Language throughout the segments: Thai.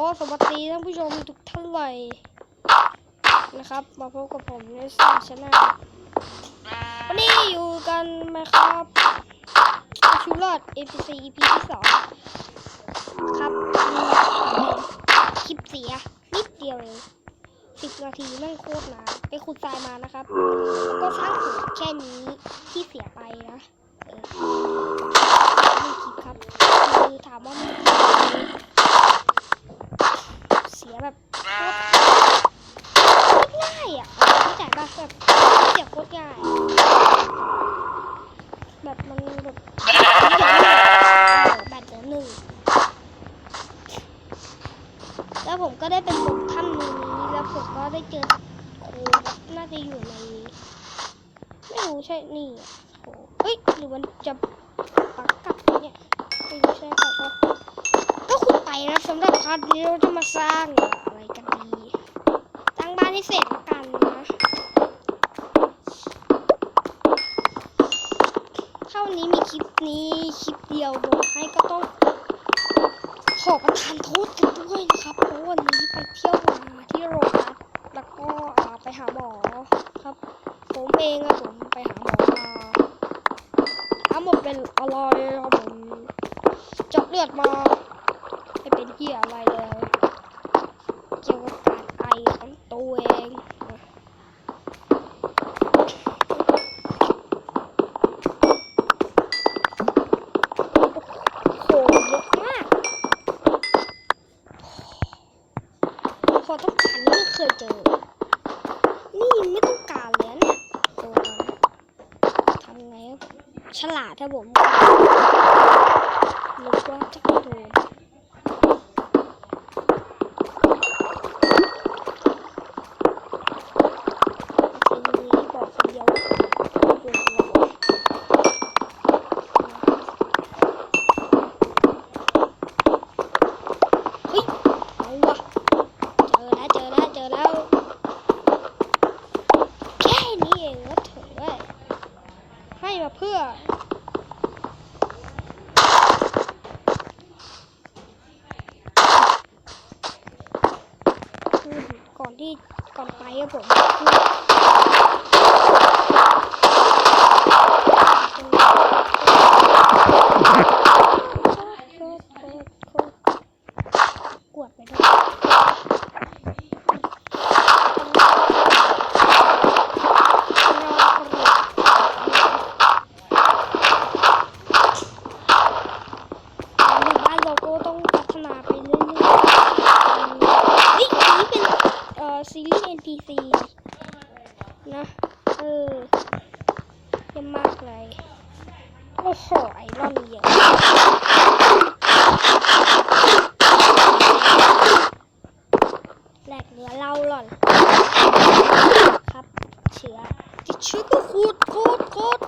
สวัสดีท่านผู้ชมทุกท่านเลยนะครับ มาพบกับผมในสามชนะวันนี้อยู่กันนะครับชูรอด APC EP ที่สองครับคลิปเสียนิดเดียวเองสิบนาทีแม่งโคตรนานไปขุดทรายมานะครับ ก็สร้างสูตรแค่นี้ที่เสียไปนะเออนี่คลิปครับคือถามว่ามันเสียแบบโคตรง่ายอะเข้าใจป่ะแบบเสียโคตรง่ายแบบมันแบบแบตเหลือหนึ่งแล้วผมก็ได้เป็นลมถ้ำนี้แล้วผมก็ได้เจอครูคน่าจะอยู่ในไม่รู้ใช่นี่อะโหเฮ้ยหรือมันจะปักกลับเนี่ยไม่รู้ใช่ป่ะก็ก็ขุด ไปนะสำหรับพาร์ทนี้เราจะมาสร้างอะไรกันดีสร้างบ้านให้เสร็จกันนะถ้านี้มีคลิปนี้คลิปเดียวลงให้ก็ต้องขอประทานโทษกันด้วยนะครับเพราะวันนี้ไปเที่ยวมาที่โรงพยาบาลแล้วก็ไปหาหมอครับ ผมเองอะผมไปหาหมอมาทั้งหมดเป็นอะไรครับผมเจาะเลือดมา เป็นที่อะไรเลยเกี่ยวกับการไอของตัวเองโหเยอะมาก พอต้องการนี่ไม่เคยเจอ นี่ยังไม่ต้องการเลยนะเนี่ยโดนทำไงครับฉลาดถ้าผมนึกว่าจะโดนทีนี้บอกคนเดียวว่าโดนเราเฮ้ยเอาวะ เจอแล้วเจอแล้วเจอแล้วแค่นี้เองวะเถอะเว้ยให้มาเพื่ออืม ก่อนไปครับผมพูดกวดไปด้วยหมู่บ้านเราก็ต้องพัฒนาไปเรื่อยๆเฮ้ยอันนี้เป็นเอ่อซีรีส์ NPC นะ เออเยี่ยมมากเลย โอ้โห ไอรอนเยอะ แหลกเหลือเล่าหล่อนครับ เชื้อติดเชื้อก็คูดคูดคูด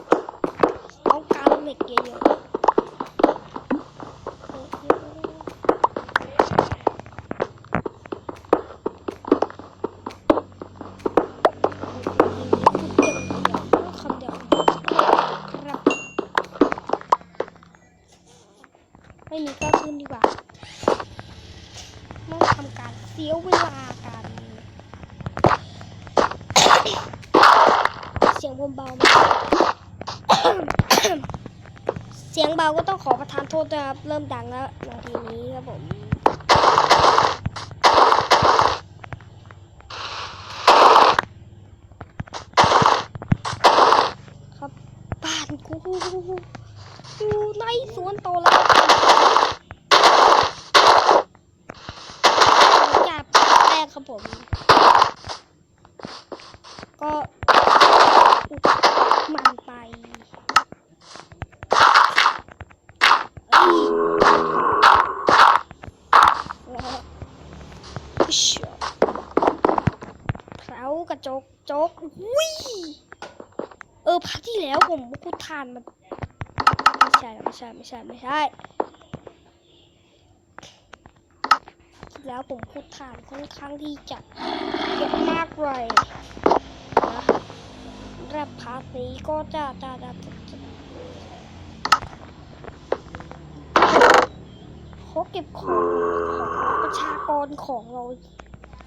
ต้องการเหล็กเยอะๆคำเดียวครับไม่มีก็ขึ้นดีกว่า ไม่ทำการเสียวเวลากันเสียงผมเบาเสียงเบาก็ต้องขอประทานโทษด้วยครับ เริ่มดังแล้วนาทีนี้ครับผมครับบ้านกูอยู่ในสวนโตแล้วจากแรกครับผม ก็มันไปเอ้ยแล้วอิ๊ชเขากระจกจกวิเออพักที่แล้วผมพูทานมันไม่ใช่ไม่ใช่ไม่ใช่ไม่ใช่ที่แล้วผมพูดทานค่อนข้างที่จะเยอะมากเลย แรปพาร์ทนี้ก็จะจะจะจะจะโคราเก็บของของประชากรของเรา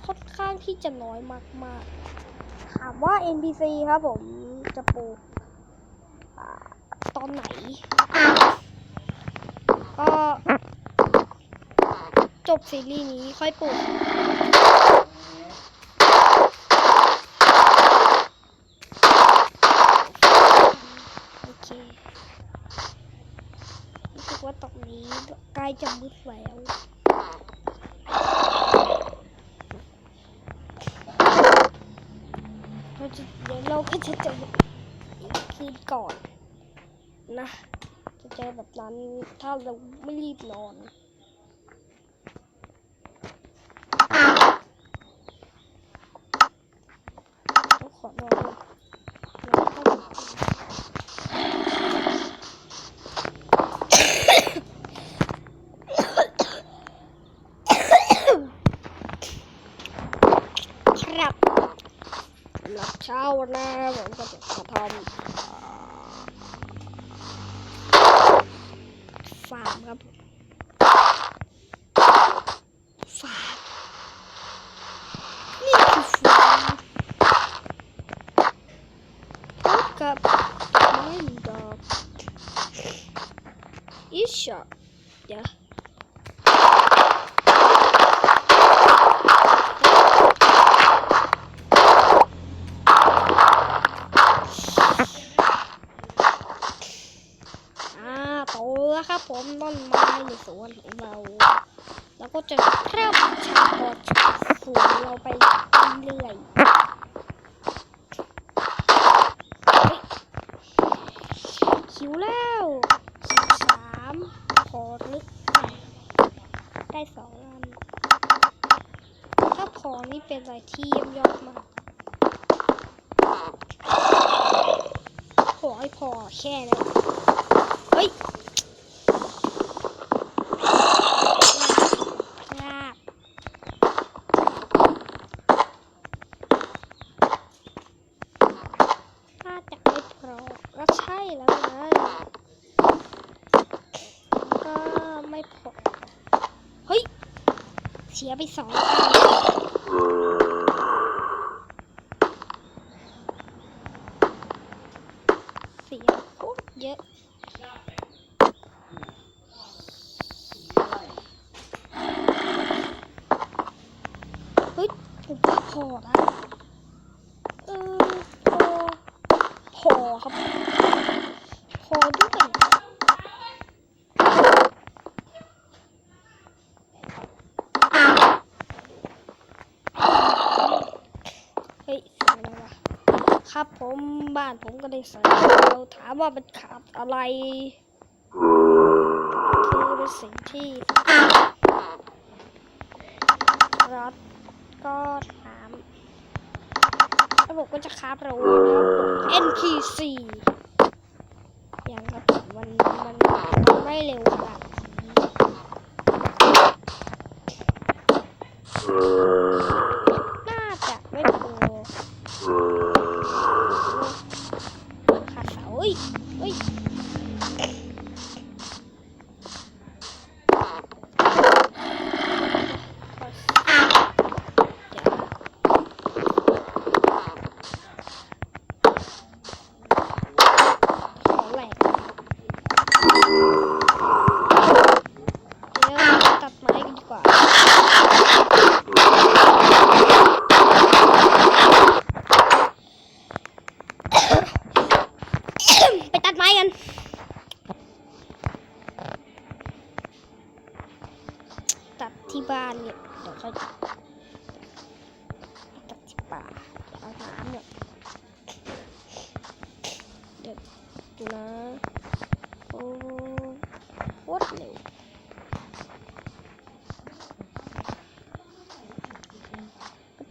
ค่อนข้างที่จะน้อยมากๆ ถามว่า NPC ครับผมจะปลูกอตอนไหน ก็จบซีรีส์นี้ค่อยปลูก โอ เครู้สึกว่าตรงนี้ใกล้จะมืดแล้วเราจะเดี๋ยวเราก็จะเจออีกคืนก่อนนะ จะเจอแบบนั้นถ้าเราไม่รีบนอน ต้องขอนอนก่อนแล้วค่อยมาคุย ครับหลับเช้าวัน หน้าผมก็จะมาทำอ่าฟาร์มครับผมฟาร์มนี่คือฟาร์มพบกับไม่ดอกอีชอเดี๋ยว อ่าโครับผมต้นไม้ในสวนของเราแล้วก็จะเพิ่มชากรฝูงเราไปเรื่อยๆคิวแล้วสิบสามขอนึกหน่อได้สองอันถ้าพอนี่เป็นอะไรที่เยี่ยมยอดมากขอให้พอแค่นั้น เฮ้ยพลาดน่าจะไม่พอก็ใช่แล้วนะก็ไม่พอ เฮ้ย เสียไปสองอันเสียโคตรเยอะ เฮ้ยผมว่าพอนะเออพอพอครับ พอด้วยเฮ้ยเสียงอะไรวะ ครับ ผมบ้านผมก็ได้เสริมเราถามว่ามันขาดอะไรคือเป็นสิ่งที่รัฐก็ถามแล้วผมก็จะคาบเราแล้ว NPC อย่างครับผมมันมันมันไม่เร็วขนาดนี้น่าจะไม่พอขาดเสาเฮ้ยเฮ้ย ขอแหลกเดี๋ยวเราตัดไม้กันดีกว่า ไปตัดไม้กัน ตัด ที่บ้านเนี่ยเดี๋ยวค่อยตัดตัดที่ป่าเดี๋ยวเอาน้ำเนี่ยเดี๋ยวดูนะโอ้โคตรเร็ว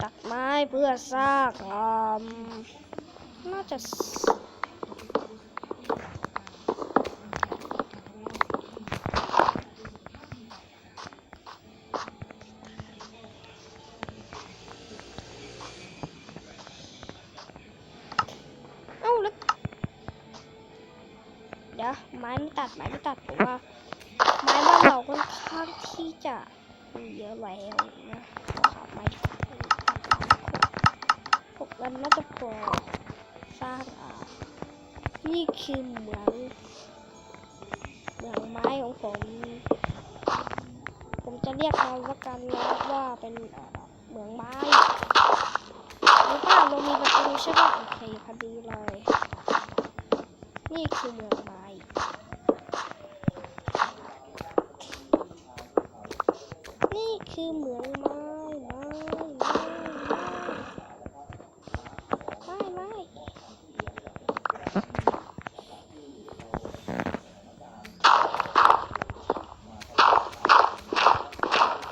ตัดไม้เพื่อสร้างอืมน่าจะ เดี๋ยวไม้ไม่ตัดไม้ไม่ตัดผมว่า ไม้บ้านเราค่อนข้างที่จะมีเยอะแล้วนะขอไม้พวกนั้นน่าจะพอสร้างอ่านี่คือเหมืองเหมืองไม้ของผม ผมจะเรียกมันว่ากันนะว่าเป็นเหมืองไม้หรือเปล่าเรามีประตูใช่ป่ะโอเคพอดีเลย นี่คือเหมืองไม้ นี่ คือเหมืองไม้ไม้ไม้ไม้ไม้ไม้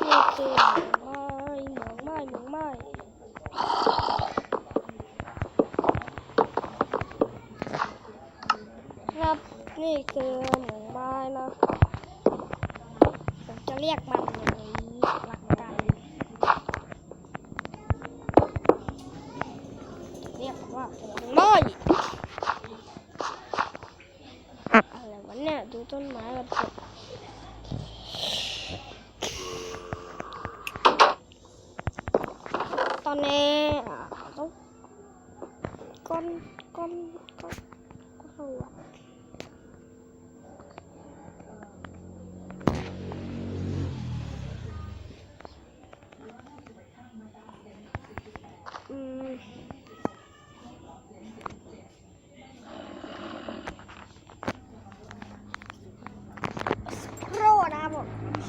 นี่คือเหมืองไม้เหมืองไม้เหมืองไม้ครับนี่คือเหมืองไม้นะ จะเรียกมันอย่างนี้หลักกัน เรียกมันว่าเหมืองไม้อะไรวะเนี่ยดูต้นไม้กันเถอะตอนนี้อะต้องก้อนก้อนก้อนก้อนหัว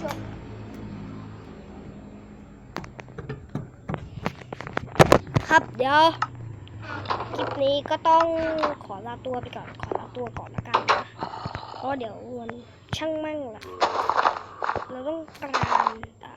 ครับเดี๋ยวคลิปนี้ก็ต้องขอลาตัวไปก่อน ขอลาตัวก่อนละกันนะเพราะเดี๋ยววันช่างมั่งละเราต้องการอ่า